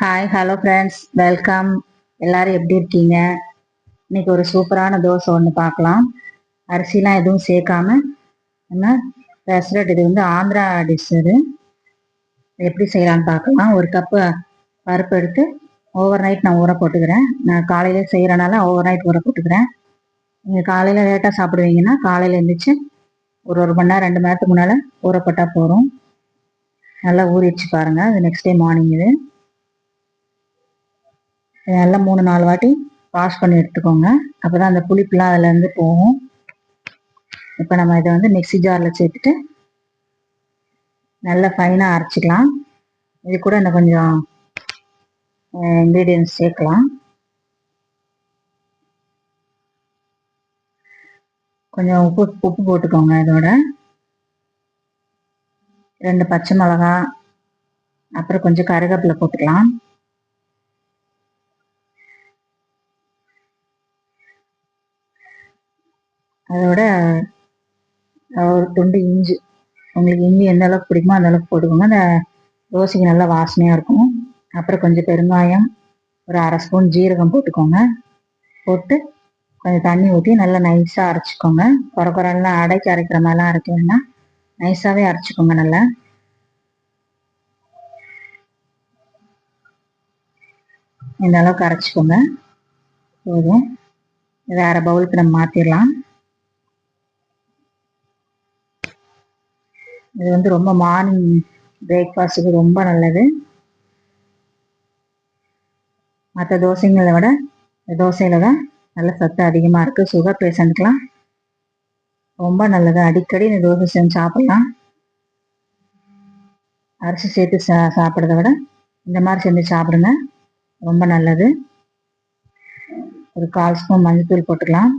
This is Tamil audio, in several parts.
ஹாய் ஹலோ ஃப்ரெண்ட்ஸ் வெல்கம் எல்லாரும் எப்படி இருக்கீங்க? இன்னைக்கு ஒரு சூப்பரான தோசை ஒன்று பார்க்கலாம். அரிசிலாம் எதுவும் சேர்க்காம என்ன பெசரட் இது வந்து ஆந்திரா டிஷ் இது. எப்படி செய்யலான்னு பார்க்கலாம். ஒரு கப்பு பருப்பு எடுத்து ஓவர் நைட் நான் ஊற போட்டுக்கிறேன். நான் காலையிலே செய்கிறனால ஓவர் நைட் ஊற போட்டுக்கிறேன். நீங்கள் காலையில் லேட்டாக சாப்பிடுவீங்கன்னா காலையில் எழுந்திரிச்சு ஒரு ஒரு மணி நேரம் ரெண்டு மணி நேரத்துக்கு முன்னால் ஊற போட்டால் போதும். நல்லா ஊறிடுச்சு பாருங்கள் அது நெக்ஸ்ட் டே மார்னிங் இது. நல்லா மூணு நாலு வாட்டி வாஷ் பண்ணி எடுத்துக்கோங்க. அப்போ தான் அந்த புளிப்புலாம் அதுலேருந்து போகும். இப்போ நம்ம இதை வந்து மிக்ஸி ஜாரில் சேர்த்துட்டு நல்லா ஃபைனாக அரைச்சிக்கலாம். இது கூட இன்னும் கொஞ்சம் இன்க்ரீடியன்ஸ் சேர்க்கலாம். கொஞ்சம் உப்பு உப்பு போட்டுக்கோங்க இதோட. ரெண்டு பச்சை மிளகா அப்புறம் கொஞ்சம் கருவேப்பிலை போட்டுக்கலாம். அதோட ஒரு துண்டு இஞ்சி. உங்களுக்கு இஞ்சி எந்த அளவுக்கு பிடிக்குமோ அந்த அளவுக்கு போட்டுக்கோங்க. அந்த தோசைக்கு நல்லா வாசனையாக இருக்கும். அப்புறம் கொஞ்சம் பெருங்காயம் ஒரு அரை ஸ்பூன் ஜீரகம் போட்டுக்கோங்க. போட்டு கொஞ்சம் தண்ணி ஊற்றி நல்லா நைஸாக அரைச்சிக்கோங்க. குறை குறைலாம் அடைக்கி அரைக்கிற மாதிரிலாம் அரைக்க நைஸாகவே அரைச்சிக்கோங்க நல்லா. இந்த அளவுக்கு அரைச்சிக்கோங்க. போதும். வேறு பவுலுக்கு நம்ம மாற்றிடலாம் இது வந்து ரொம்ப மார்னிங் பிரேக்ஃபாஸ்ட்டுக்கு ரொம்ப நல்லது. மற்ற தோசைங்களை விட தோசையில் தான் நல்ல சத்து அதிகமாக இருக்குது சுகர் பேஷண்ட்டுக்கெலாம் ரொம்ப நல்லது. அடிக்கடி இந்த தோசை செஞ்சு சாப்பிட்லாம். அரிசி சேர்த்து சா சாப்பிட்றத விட இந்த மாதிரி செஞ்சு சாப்பிடுங்க. ரொம்ப நல்லது. ஒரு கால் ஸ்பூன் மஞ்சள் போட்டுக்கலாம்.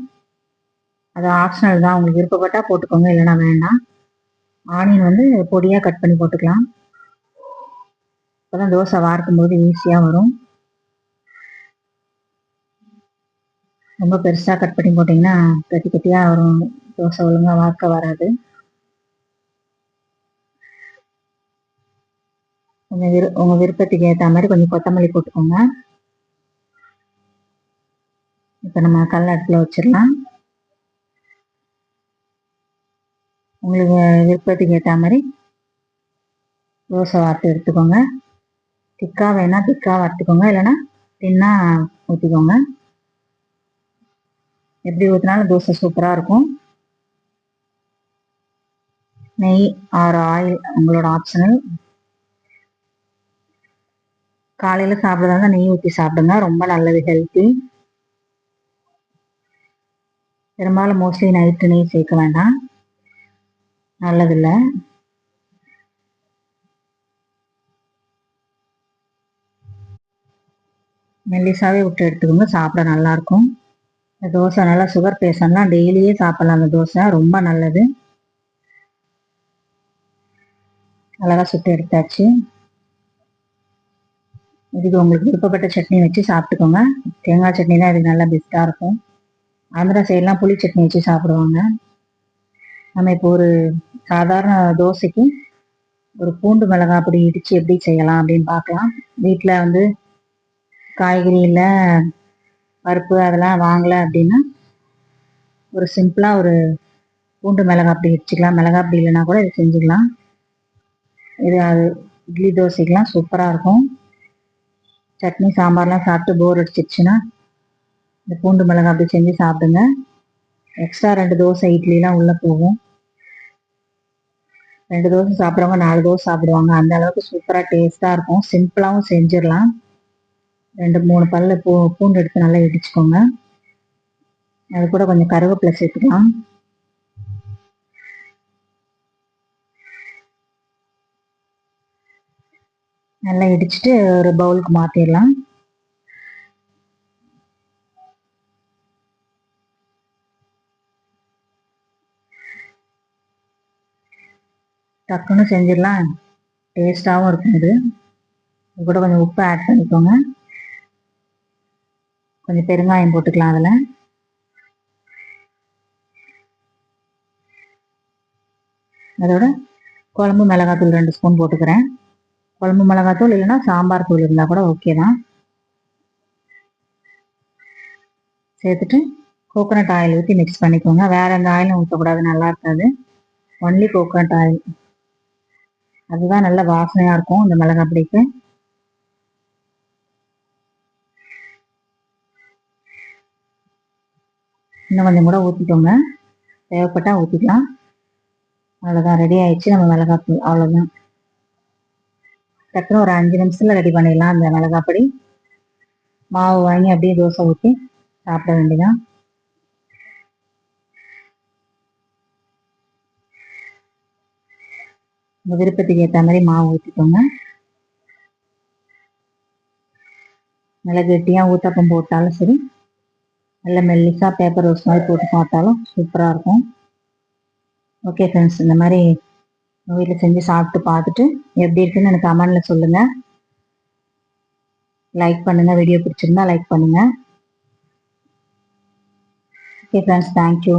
அது ஆப்ஷனல் தான். உங்களுக்கு விருப்பப்பட்டால் போட்டுக்கோங்க. இல்லைன்னா வேண்டாம். ஆனியன் வந்து பொடியாக கட் பண்ணி போட்டுக்கலாம். இப்போதான் தோசை வார்க்கும் போது ஈஸியாக வரும். ரொம்ப பெருசாக கட் பண்ணி போட்டிங்கன்னா கட்டி கட்டியாக வரும். தோசை ஒழுங்காக வார்க்க வராது. உங்கள் விரு உங்கள் விருப்பத்துக்கு ஏற்ற மாதிரி கொஞ்சம் கொத்தமல்லி போட்டுக்கோங்க. இப்போ நம்ம கல் அடுப்பில் வச்சிடலாம். உங்களுக்கு விருப்பத்துக்கு ஏற்ற மாதிரி தோசை வார்த்து எடுத்துக்கோங்க. திக்காக வேணால் திக்காக வறுத்துக்கோங்க. இல்லைன்னா தின்னா ஊற்றிக்கோங்க எப்படி ஊற்றினாலும் தோசை சூப்பராக இருக்கும். நெய் ஆர் ஆயில் உங்களோட ஆப்ஷனல் காலையில் சாப்பிட்றதா நெய் ஊற்றி சாப்பிடுங்க. ரொம்ப நல்லது ஹெல்த்தி பெரும்பாலும் மோஸ்ட்லி நைட்டு நெய் சேர்க்க வேண்டாம். நல்லதில்லை. மெல்லிசாவே விட்டு எடுத்துக்கோங்க சாப்பிட நல்லாயிருக்கும். இந்த தோசை நல்லா சுகர் பேஷண்ட்லாம் டெய்லியே சாப்பிடலாம் அந்த தோசை ரொம்ப நல்லது. அழகாக சுட்டு எடுத்தாச்சு. இதுக்கு உங்களுக்கு விருப்பப்பட்ட சட்னி வச்சு சாப்பிட்டுக்கோங்க. தேங்காய் சட்னி தான் இதுக்கு நல்லா பெஸ்ட்டாக இருக்கும். ஆந்திரா சைட்லாம் புளி சட்னி வச்சு சாப்பிடுவாங்க. நம்ம இப்போ ஒரு சாதாரண தோசைக்கு ஒரு பூண்டு மிளகாய் அப்படி இடித்து எப்படி செய்யலாம் அப்படின்னு பார்க்கலாம். வீட்டில் வந்து காய்கறியில் பருப்பு அதெல்லாம் வாங்கலை அப்படின்னா ஒரு சிம்பிளாக ஒரு பூண்டு மிளகா அப்படி இடிச்சிக்கலாம். மிளகா அப்படி இல்லைன்னா கூட இது செஞ்சுக்கலாம். இது அது இட்லி தோசைக்கெலாம் சூப்பராக இருக்கும். சட்னி சாம்பார்லாம் சாப்பிட்டு போர் அடிச்சிருச்சுன்னா இந்த பூண்டு மிளகா அப்படி செஞ்சு சாப்பிடுங்க. எக்ஸ்ட்ரா ரெண்டு தோசை இட்லிலாம் உள்ளே போகும். ரெண்டு தோசை சாப்பிட்றவங்க நாலு தோசை சாப்பிடுவாங்க. அந்த அளவுக்கு சூப்பராக டேஸ்ட்டாக இருக்கும். சிம்பிளாகவும் செஞ்சிடலாம். ரெண்டு மூணு பல்லு பூ பூண்டு எடுத்து நல்லா இடிச்சுக்கோங்க. அது கூட கொஞ்சம் கருவேப்பிலை சேர்த்துக்கலாம். நல்லா இடிச்சுட்டு ஒரு பவுலுக்கு மாற்றிடலாம் டக்குன்னு செஞ்சிடலாம். டேஸ்டாகவும் இருக்கும் இது. இது கூட கொஞ்சம் உப்பு ஆட் பண்ணிக்கோங்க. கொஞ்சம் பெருங்காயம் போட்டுக்கலாம் அதில். அதோட குழம்பு மிளகாத்தூள் ரெண்டு ஸ்பூன் போட்டுக்கிறேன். குழம்பு மிளகாத்தூள் இல்லைன்னா சாம்பார் தூள் இருந்தால் கூட ஓகே தான். சேர்த்துட்டு கோகோனட் ஆயில் ஊற்றி மிக்ஸ் பண்ணிக்கோங்க. வேறு எந்த ஆயிலும் ஊற்றக்கூடாது நல்லா இருக்காது. ஒன்லி கோகோனட் ஆயில் அதுதான் நல்ல வாசனையாக இருக்கும் இந்த மிளகா பிடிக்கு. இன்னும் கொஞ்சம் கூட ஊற்றிக்கோங்க தேவைப்பட்டா ஊற்றிக்கலாம் அவ்வளோதான் ரெடி ஆயிடுச்சு நம்ம மிளகா அவ்வளோதான் டக்குன்னு ஒரு அஞ்சு நிமிஷத்தில் ரெடி பண்ணிடலாம் அந்த மிளகாய் பொடி மாவு வாங்கி அப்படியே தோசை ஊற்றி சாப்பிட வேண்டியதான் உங்க விருப்பத்துக்கு ஏற்ற மாதிரி மாவு ஊற்றிக்கோங்க நல்லா கெட்டியாக ஊத்தப்பம் போட்டாலும் சரி நல்ல மெல்லிசா பேப்பர் ரோஸ் மாதிரி போட்டு சாப்பிட்டாலும் சூப்பராக இருக்கும். ஓகே ஃப்ரெண்ட்ஸ் இந்த மாதிரி உங்கள் வீட்டில் செஞ்சு சாப்பிட்டு பார்த்துட்டு எப்படி இருக்குன்னு எனக்கு கமெண்டில் சொல்லுங்கள் லைக் பண்ணுங்கள் வீடியோ பிடிச்சிருந்தா லைக் பண்ணுங்கள் ஓகே ஃப்ரெண்ட்ஸ் தேங்க்யூ